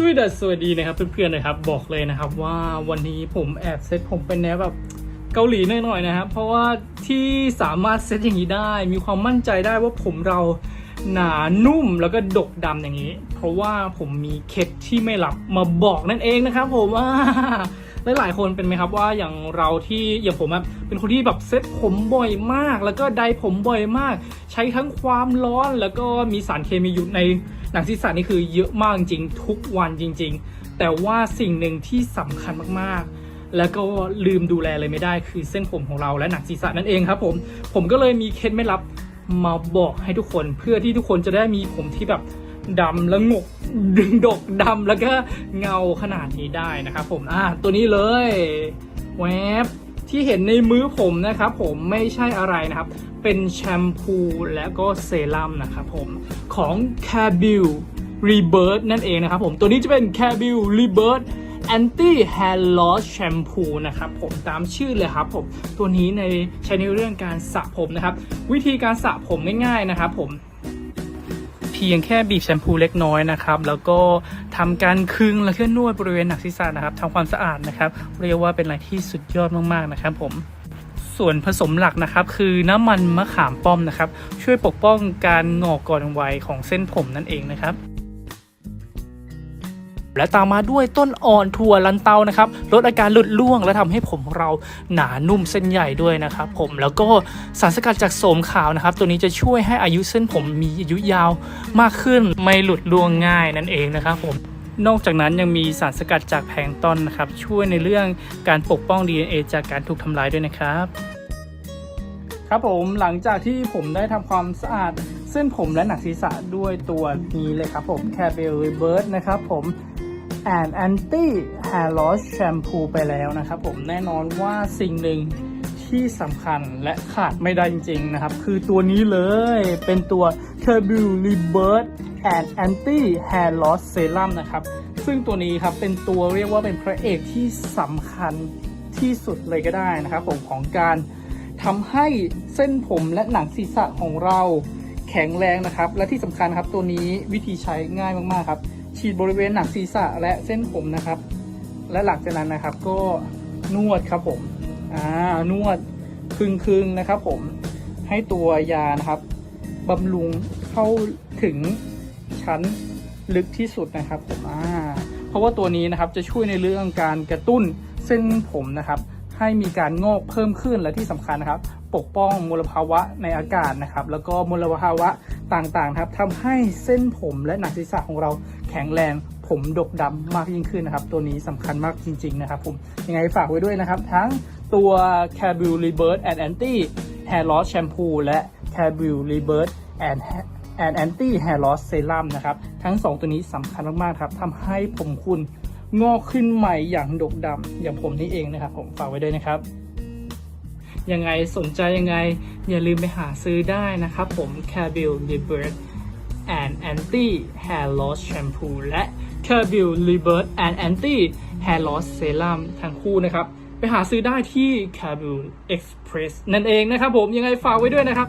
วัสดีสวัสดีนะครับเพื่อนๆนะครับบอกเลยนะครับว่าวันนี้ผมแอบเซตผมเป็นแนวแบบเกาหลีหน่อยๆนะครับเพราะว่าที่สามารถเซตอย่างนี้ได้ มีความมั่นใจได้ว่าผมเราหนานุ่มแล้วก็ดกดำอย่างนี้ เพราะว่าผมมีเคล็ดที่ไม่หลับมาบอกนั่นเองนะครับผมว่า หลายๆคนเป็นไหมครับว่าอย่างเราที่อย่างผมอะเป็นคนที่แบบเซ็ตผมบ่อยมาก แล้วก็ไดผมบ่อยมาก ใช้ทั้งความร้อนแล้วก็มีสารเคมีอยู่ในหนังศีรษะนี่คือเยอะมากจริงทุกวันจริง ๆ แต่ว่าสิ่งหนึ่งที่สำคัญมากๆแล้วก็ลืมดูแลเลยไม่ได้คือเส้นผมของเราและหนังศีรษะนั่นเองครับผมผมก็เลยมีเคล็ดไม่ลับมาบอกให้ทุกคน เพื่อที่ทุกคนจะได้มีผมที่แบบ ดำและงกดึงดกดำแล้วก็เงาขนาดนี้ได้นะครับผมอ่าตัวนี้เลยแวบที่เห็นในมือผมนะครับผมไม่ใช่อะไรนะครับ เป็นแชมพูและก็เซรั่มนะครับผมของ c a b i l Rebirth นั่นเองนะครับผมตัวนี้จะเป็น c a b i l Rebirth Anti Hair Loss Shampoo นะครับผมตามชื่อเลยครับผมตัวนี้ในใช้ในเรื่องการสระผมนะครับ วิธีการสระผมง่ายๆนะครับผม พียงแค่บีบแชมพูเล็กน้อยนะครับ แล้วก็ทำการคึงและเคลื่อนนวดบริเวณหนักศีรษะนะครับทำความสะอาดนะครับ เรียกว่าเป็นอะไรที่สุดยอดมากๆนะครับผม ส่วนผสมหลักนะครับ คือน้ำมันมะขามป้อมนะครับ ช่วยปกป้องการงอกก่อนวัยของเส้นผมนั่นเองนะครับ และตามมาด้วยต้นอ่อนถั่วลันเตานะครับลดอาการหลุดร่วง และทำให้ผมเราหนานุ่มเส้นใหญ่ด้วยนะครับผมแล้วก็สารสกัดจากโสมขาวนะครับ ตัวนี้จะช่วยให้อายุเส้นผมมีอายุยาวมากขึ้นไม่หลุดร่วงง่ายนั่นเองนะครับผมนอกจากนั้นยังมีสารสกัดจากแพลงต้นนะครับ ช่วยในเรื่องการปกป้อง DNA จากการถูกทำลายด้วยนะครับ ครับผมหลังจากที่ผมได้ทำความสะอาด เส้นผมและหนังศีรษะด้วยตัวนี้เลยครับผม c a b e l Rebirth นะครับผม and anti hair loss shampoo ไปแล้วนะครับผมแน่นอนว่าสิ่งหนึ่งที่สำคัญและขาดไม่ได้จริงๆนะครับ คือตัวนี้เลยเป็นตัว c a b i l Rebirth and anti hair loss serum นะครับ ซึ่งตัวนี้ครับเป็นตัวเรียกว่าเป็นพระเอกที่สำคัญที่สุดเลยก็ได้นะครับผมของการทำให้เส้นผมและหนังศีรษะของเรา แข็งแรงนะครับ และที่สำคัญครับตัวนี้วิธีใช้ง่ายมากๆครับ ฉีดบริเวณหนังศีรษะและเส้นผมนะครับ และหลังจากนั้นนะครับก็นวดครับผมอ่านวดคึงๆนะครับ ผมให้ตัวยานะครับบำรุงเข้าถึงชั้นลึกที่สุดนะครับผมอ่าเพราะว่าตัวนี้นะครับจะช่วยในเรื่องการกระตุ้นเส้นผมนะครับ ให้มีการงอกเพิ่มขึ้นและที่สำคัญนะครับ ปกป้องมลภาวะในอากาศนะครับ แล้วก็มลภาวะต่างๆครับทำให้เส้นผมและหนังศีรษะของเราแข็งแรงผมดกดำมากยิ่งขึ้นนะครับ ตัวนี้สำคัญมากจริง ๆ นะครับผมยังไงฝากไว้ด้วยนะครับ ทั้งตัว c a b i l Rebirth and Anti Hair Loss Shampoo และ c a b i l Rebirth and and Anti Hair Loss Serum นะครับ ทั้ง 2 ตัวนี้สำคัญมากๆครับทำให้ผมคุณงอกขึ้นใหม่อย่างดกดำอย่างผมนี่เองนะครับ ผมฝากไว้ด้วยนะครับ ยังไงสนใจยังไง อย่าลืมไปหาซื้อได้นะครับผม c a b i l l i b e r t and Anti Hair Loss Shampoo และ c a b i l l i b e r t and Anti Hair Loss Serum ทั้งคู่นะครับ ไปหาซื้อได้ที่ c a b i l Express นั่นเองนะครับผมยังไงฝากไว้ด้วยนะครับ